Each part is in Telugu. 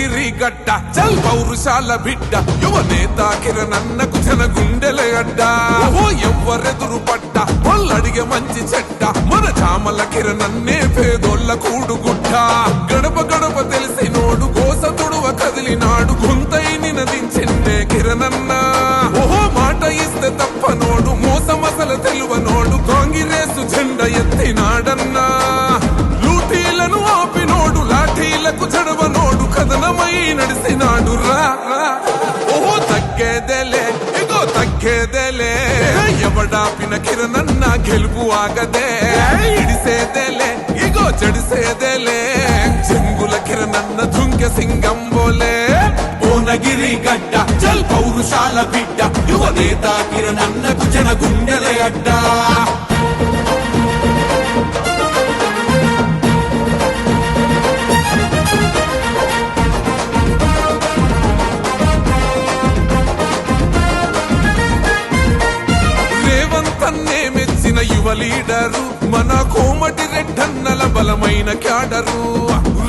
గిరిగడ్డ చల్ పౌరుషాల బిడ్డ యువ నేత కిరణన్నకు జన గుండెల అడ్డ ఓ ఎవ్వరెదురు పడ్డ వాళ్ళడిగే మంచి చెడ్డ మన చామల కిరణన్నే పేదోళ్ళ కూడుగుడ్డ గడప గడప తెలిసి నోడు కోస తుడువ కదిలినాడు గుంతై నినదించిందే కిరణన్న ఓహో మాట ఇస్తే తప్ప నోడు మోసమసల తెలువనోడు కాంగిరేసు జెండ ఎత్తినాడన్నా నడిసినాడు రా ఓహో తగ్గేదేలే ఇదో తగ్గేదేలే. ఎవడాపిన కిరణన్న గెలుపు ఆగదే. ఇడిసేదేలే ఇగో చెడిసేదేలే. చెంగుల కిరణన్న దుంకె సింగం బోలే. భువనగిరి గడ్డ చల్ పౌరుషాల బిడ్డ యువ నేత కిరణన్నకు జన గుండెల అడ్డా. యువ లీడరు మన కోమటి రెడ్డన్నల బలమైన క్యాడరు.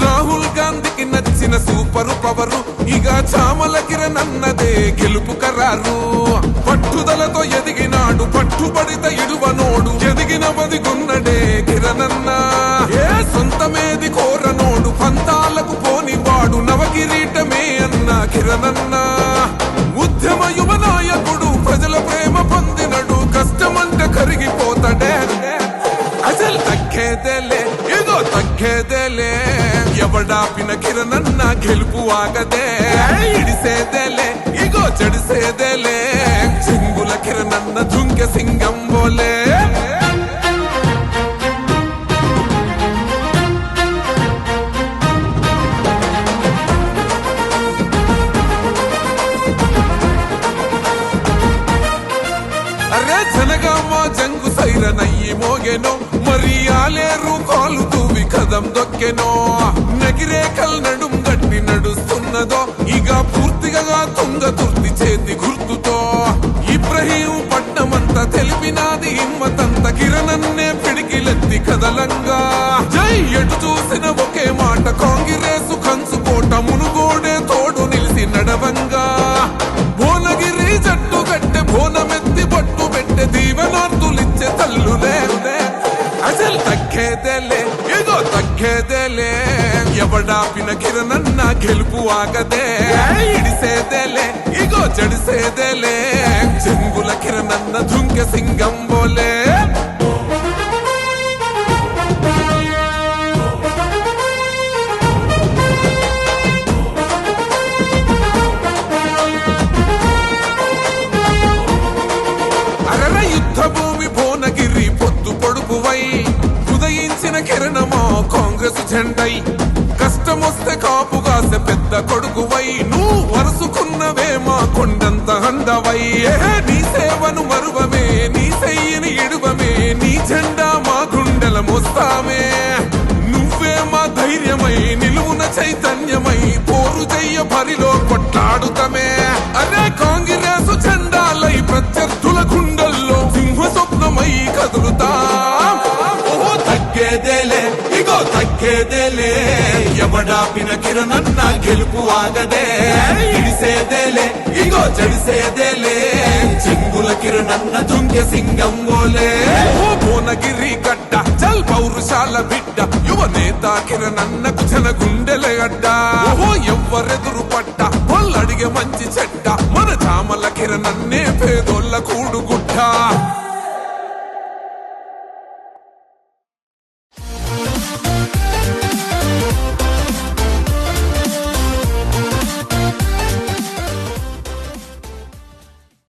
రాహుల్ గాంధీకి నచ్చిన సూపర్ పవరు ఇక చామల కిరణన్నదే గెలుపు కరారు పట్టుదలతో ఎదిగినాడు పట్టుబడిత తగ్గేదేలే. ఎవడాపిన కిరణన్న గెలుపు ఆగదే. ఇడిసేదేలే ఇగో చెడిసేదేలే. చింగుల కిరణన్న జుంక సింగం బోలే. అరే జనగామ జంగు సైరనయ్యి మోగెనో మరియాలేరు తూవి దొక్కెనో? నగిరేకల్ నడుం గట్టి నడుస్తున్నదో? ఇక పూర్తిగా తుంగ తుర్తి చేతి గుర్తుతో. ఇబ్రహీం పట్నమంతా తెలిపినాది హిమ్మతంత కిరణన్నే పిడికిలెత్తి కదలంగా. జై! ఎటు చూసిన ఒకే మాట కాంగిరేసు కంచు కోట మునుగోడే తోడు నిలిసి నడవంగా. భువనగిరి జట్టు కట్టె భువనమెత్తి పట్టు పెట్టె దీవెనార్థులిచ్చే తల్లులే. అసలు తగ్గేదేలే తగ్గేదేలే ఎవడాపిన కిరణన్న గెలుపు ఆగదే. ఇడిసేదేలే ఇగో చెడిసేదేలే. చెంగుల కిరణన్న దుంకె సింగం బోలే. భూమి భువనగిరి పొద్దు పొడుపువై. ఉదయించిన కిరణమా కాంగ్రెస్ జెండై కష్టమొస్తే కాపుగాసె పెద్ద కొడుకువై నువ్వు వరుసుకున్నవే మా కొండంత హండవై నీ సేవను మరువమే నీ చెయ్యిని ఇడువమే నీ జెండా మా గుండెల మోస్తామే. నువ్వే మా ధైర్యమై నిలువున చైతన్యమై పోరు చెయ్య బరిలో ఎవడాపిన కిరణన్న గెలుపు ఆగదే. ఇడిసేదేలే ఇగో చెడిసేదేలే చెంగుల కిరణన్న దుంకె సింగం బోలే ఓ భువనగిరి గడ్డ చల్ పౌరుషాల బిడ్డ. యువ నేత కిరణన్నకు జన గుండెల అడ్డ ఓ ఎవ్వరెదురు పడ్డ వాళ్ళడిగే మంచి చెడ్డ. మన చామల కిరణన్నే పేదోళ్ళ కూడు